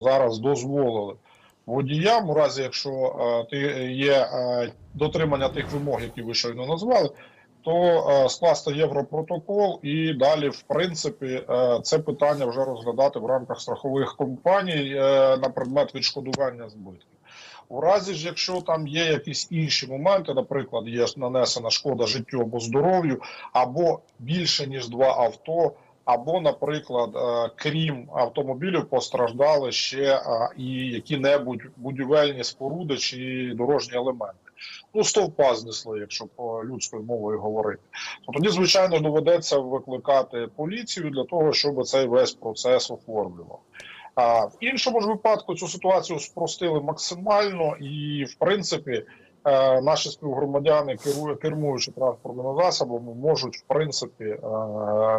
зараз дозволили водіям, у разі якщо е, ти є е, дотримання тих вимог, які ви щойно назвали, то е, скласти європротокол і далі, в принципі, це питання вже розглядати в рамках страхових компаній на предмет відшкодування збитків. У разі ж, якщо там є якісь інші моменти, наприклад, є нанесена шкода життю або здоров'ю, або більше ніж два авто, або, наприклад, е, крім автомобілів, постраждали ще е, і які-небудь будівельні споруди чи дорожні елементи. Ну, стовпа знесли, якщо по людською мовою говорити. То тоді, звичайно, доведеться викликати поліцію для того, щоб цей весь процес оформлював. В іншому ж випадку цю ситуацію спростили максимально, і в принципі наші співгромадяни, керує, кермуючи транспортними засобами, можуть в принципі е,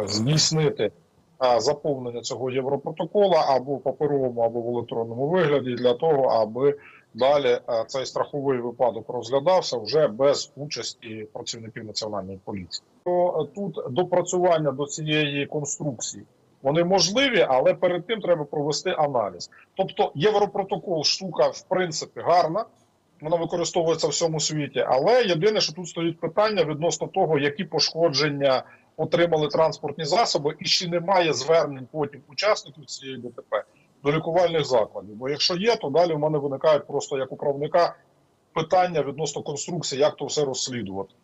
здійснити е, заповнення цього європротокола або в паперовому, або в електронному вигляді для того, аби далі е, цей страховий випадок розглядався вже без участі працівників національної поліції. То е, тут допрацювання до цієї конструкції. Вони можливі, але перед тим треба провести аналіз. Тобто європротокол штука в принципі гарна, вона використовується в всьому світі. Але єдине, що тут стоїть питання відносно того, які пошкодження отримали транспортні засоби, і чи немає звернень потім учасників цієї ДТП до лікувальних закладів. Бо якщо є, то далі в мене виникають просто як управника питання відносно конструкції, як то все розслідувати.